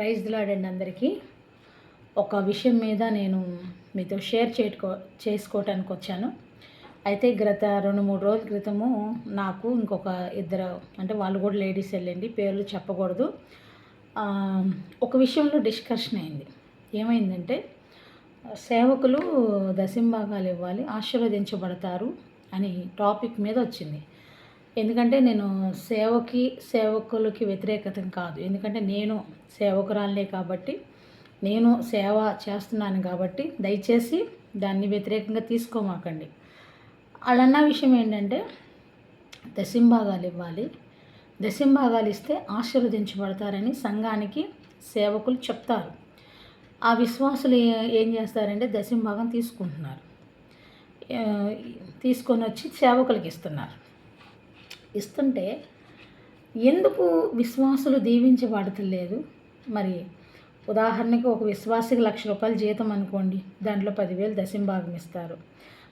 Praise లాడండి అందరికీ. ఒక విషయం మీద నేను మీతో షేర్ చేసుకో చేసుకోవటానికి వచ్చాను. అయితే గత రెండు మూడు రోజుల క్రితము నాకు ఇంకొక ఇద్దరు అంటే వాళ్ళు కూడా లేడీస్ వెళ్ళండి పేర్లు చెప్పకూడదు. ఒక విషయంలో డిస్కషన్ అయింది. ఏమైందంటే సేవకులు దశంభాగాలు ఇవ్వాలి ఆశీర్వదించబడతారు అని టాపిక్ మీద వచ్చింది. ఎందుకంటే నేను సేవకి సేవకులకి వ్యతిరేకత కాదు. ఎందుకంటే నేను సేవకురాలనే కాబట్టి నేను సేవ చేస్తున్నాను కాబట్టి దయచేసి దాన్ని వ్యతిరేకంగా తీసుకోమాకండి. వాళ్ళన్న విషయం ఏంటంటే దశంభాగాలు ఇవ్వాలి. దశంభాగాలు ఇస్తే ఆశీర్వదించబడతారని సంఘానికి సేవకులు చెప్తారు. ఆ విశ్వాసులు ఏ- ఏం చేస్తారంటే దశంభాగం తీసుకుంటున్నారు. తీసుకొని వచ్చి సేవకులకి ఇస్తున్నారు. ఇస్తుంటే ఎందుకు విశ్వాసులు దీవించబడతలేదు? మరి ఉదాహరణకి ఒక విశ్వాసికి లక్ష రూపాయల జీతం అనుకోండి దాంట్లో పదివేలు దశంభాగం ఇస్తారు.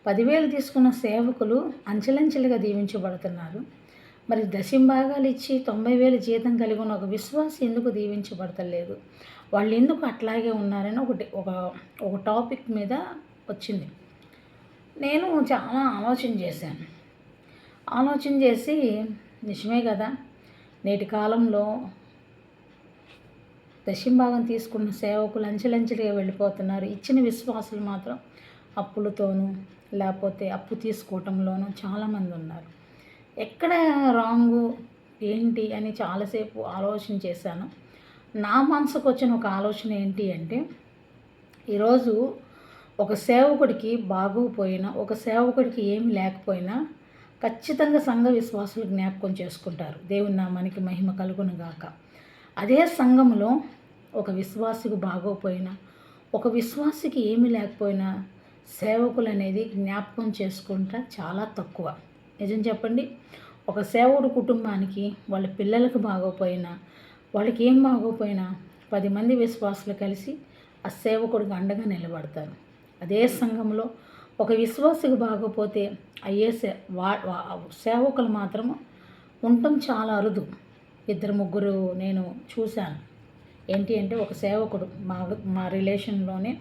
పదివేలు తీసుకున్న సేవకులు అంచెలంచెలుగా దీవించబడుతున్నారు. మరి దశంభాగాలు ఇచ్చి తొంభై వేలు జీతం కలిగి ఉన్న ఒక విశ్వాసి ఎందుకు దీవించబడతలేదు? వాళ్ళు ఎందుకు అట్లాగే ఉన్నారని ఒకటి ఒక ఒక టాపిక్ మీద వచ్చింది. నేను చాలా ఆలోచన చేశాను. ఆలోచన చేసి నిజమే కదా నేటి కాలంలో దశంభాగం తీసుకున్న సేవకులు అంచెలంచెలుగా వెళ్ళిపోతున్నారు. ఇచ్చిన విశ్వాసులు మాత్రం అప్పులతోనూ లేకపోతే అప్పు తీసుకోవటంలోనూ చాలామంది ఉన్నారు. ఎక్కడ రాంగు ఏంటి అని చాలాసేపు ఆలోచన చేశాను. నా మనసుకు వచ్చిన ఒక ఆలోచన ఏంటి అంటే ఈరోజు ఒక సేవకుడికి బాగోపోయినా ఒక సేవకుడికి ఏమి లేకపోయినా ఖచ్చితంగా సంఘ విశ్వాసులు జ్ఞాపకం చేసుకుంటారు. దేవుని నామానికి మహిమ కలుగును గాక అదే సంఘంలో ఒక విశ్వాసికి బాగోపోయినా ఒక విశ్వాసికి ఏమీ లేకపోయినా సేవకులు అనేది జ్ఞాపకం చేసుకుంటా చాలా తక్కువ. నిజం చెప్పండి? ఒక సేవకుడు కుటుంబానికి వాళ్ళ పిల్లలకు బాగోపోయినా వాళ్ళకి ఏం బాగోపోయినా పది మంది విశ్వాసులు కలిసి ఆ సేవకుడికి అండగా నిలబడతారు. అదే సంఘంలో ఒక విశ్వాసకు బాగపోతే అయ్యే సే వా సేవకులు మాత్రము ఉండటం చాలా అరుదు. ఇద్దరు ముగ్గురు నేను చూశాను. ఏంటి అంటే ఒక సేవకుడు మా మా రిలేషన్లోనే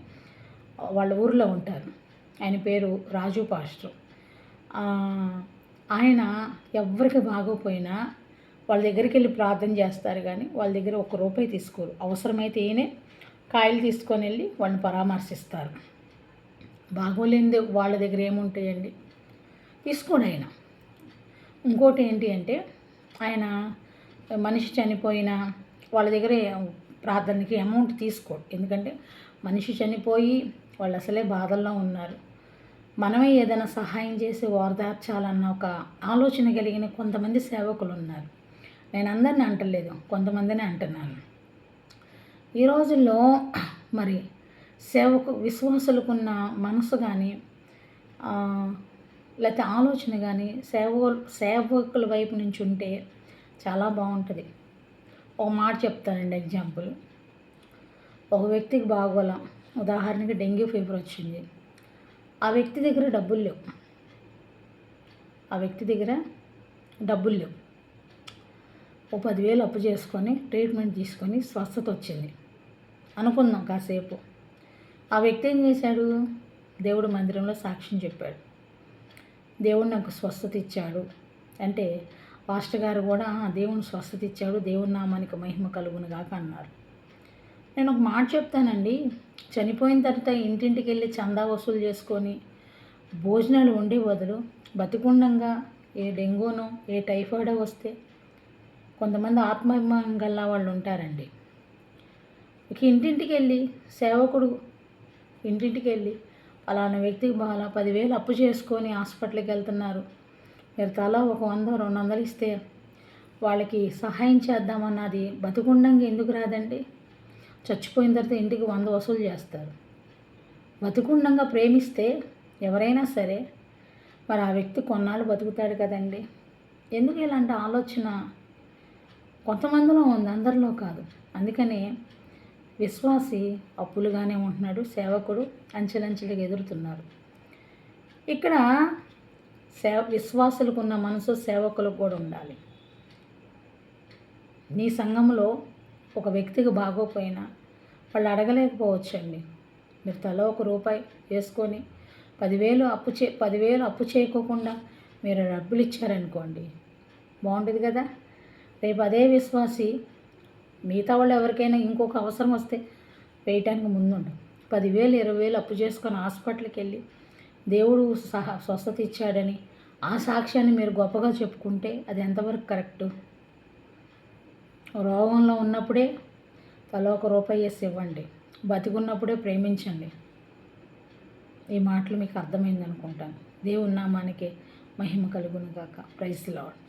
వాళ్ళ ఊర్లో ఉంటారు. ఆయన పేరు రాజు పాస్టర్. ఆయన ఎవరికి బాగోపోయినా వాళ్ళ దగ్గరికి వెళ్ళి ప్రార్థన చేస్తారు కానీ వాళ్ళ దగ్గర ఒక రూపాయి తీసుకోరు. అవసరమైతే ఈయనే కాయలు తీసుకొని వెళ్ళి వాళ్ళని పరామర్శిస్తారు. బాగోలేనిది వాళ్ళ దగ్గర ఏముంటాయండి? తీసుకోడు ఆయన. ఇంకోటి ఏంటి అంటే ఆయన మనిషి చనిపోయిన వాళ్ళ దగ్గర ప్రార్థనకి అమౌంట్ తీసుకోడు. ఎందుకంటే మనిషి చనిపోయి వాళ్ళు అసలే బాధల్లో ఉన్నారు. మనమే ఏదైనా సహాయం చేసి ఓదార్చాలన్న ఒక ఆలోచన కలిగిన కొంతమంది సేవకులు ఉన్నారు నేను అందరిని అంటలేదు కొంతమందిని అంటున్నాను. ఈ రోజుల్లో మరి సేవకు విశ్వాసులకున్న మనసు కానీ లేకపోతే ఆలోచన కానీ సేవ సేవకుల వైపు నుంచి ఉంటే చాలా బాగుంటుంది. ఒక మాట చెప్తానండి ఎగ్జాంపుల్. ఒక వ్యక్తికి బాగోల ఉదాహరణకి డెంగ్యూ ఫీవర్ వచ్చింది. ఆ వ్యక్తి దగ్గర డబ్బులు లేవు. ఆ వ్యక్తి దగ్గర డబ్బులు లేవు. ఓ పదివేలు అప్పు చేసుకొని ట్రీట్మెంట్ తీసుకొని స్వస్థత వచ్చింది. అనుకుందాం కాసేపు. ఆ వ్యక్తి ఏం చేశాడు? దేవుడు మందిరంలో సాక్ష్యం చెప్పాడు. దేవుడు నాకు స్వస్థత ఇచ్చాడు. అంటే పాస్టర్ గారు కూడా "ఆ, దేవుని స్వస్థత ఇచ్చాడు. దేవుని నామానికి మహిమ కలుగును గాక అన్నారు. నేను ఒక మాట చెప్తానండి. చనిపోయిన తర్వాత ఇంటింటికి వెళ్ళి చందా వసూలు చేసుకొని భోజనాలు వండే బదులు బతికుండంగా ఏ డెంగూనో ఏ టైఫాయిడో వస్తే కొంతమంది ఆత్మాభిమానం గల్లా వాళ్ళు ఉంటారండి. ఇక ఇంటింటికి వెళ్ళి సేవకుడు ఇంటింటికి వెళ్ళి అలానే వ్యక్తికి బాగా పదివేలు అప్పు చేసుకొని హాస్పిటల్కి వెళ్తున్నారు. మీరు తలా ఒక వంద రెండు వందలు ఇస్తే వాళ్ళకి సహాయం చేద్దామన్నది బతుకుండంగా ఎందుకు రాదండి? చచ్చిపోయిన తర్వాత ఇంటికి వంద వసూలు చేస్తారు. బతుకుండంగా ప్రేమిస్తే ఎవరైనా సరే మరి ఆ వ్యక్తి కొన్నాళ్ళు బతుకుతాడు కదండి. ఎందుకు ఇలాంటి ఆలోచన కొంతమందిలో ఉంది అందరిలో కాదు. అందుకనే విశ్వాసి అప్పులుగానే ఉంటున్నాడు సేవకుడు అంచెలంచెలుగా ఎదురుతున్నారు ఇక్కడ సేవ విశ్వాసులకు ఉన్న మనసు సేవకులకు కూడా ఉండాలి. నీ సంఘంలో ఒక వ్యక్తికి బాగోపోయినా వాళ్ళు అడగలేకపోవచ్చండి. మీరు తలో ఒక రూపాయి వేసుకొని పదివేలు అప్పు చే పదివేలు అప్పు చేయకోకుండా మీరు డబ్బులు ఇచ్చారనుకోండి బాగుంటుంది కదా? రేపు అదే విశ్వాసి మిగతా వాళ్ళు ఎవరికైనా ఇంకొక అవసరం వస్తే వేయటానికి ముందుండు. పదివేలు ఇరవై వేలు అప్పు చేసుకొని హాస్పిటల్కి వెళ్ళి దేవుడు సహా స్వస్థత ఇచ్చాడని ఆ సాక్ష్యాన్ని మీరు గొప్పగా చెప్పుకుంటే అది ఎంతవరకు కరెక్టు? రోగంలో ఉన్నప్పుడే తలో ఒక రూపాయి వేసి ఇవ్వండి. బతికున్నప్పుడే ప్రేమించండి. ఈ మాటలు మీకు అర్థమైంది అనుకుంటాను దేవుని నామానికి మహిమ కలుగును గాక. Praise lord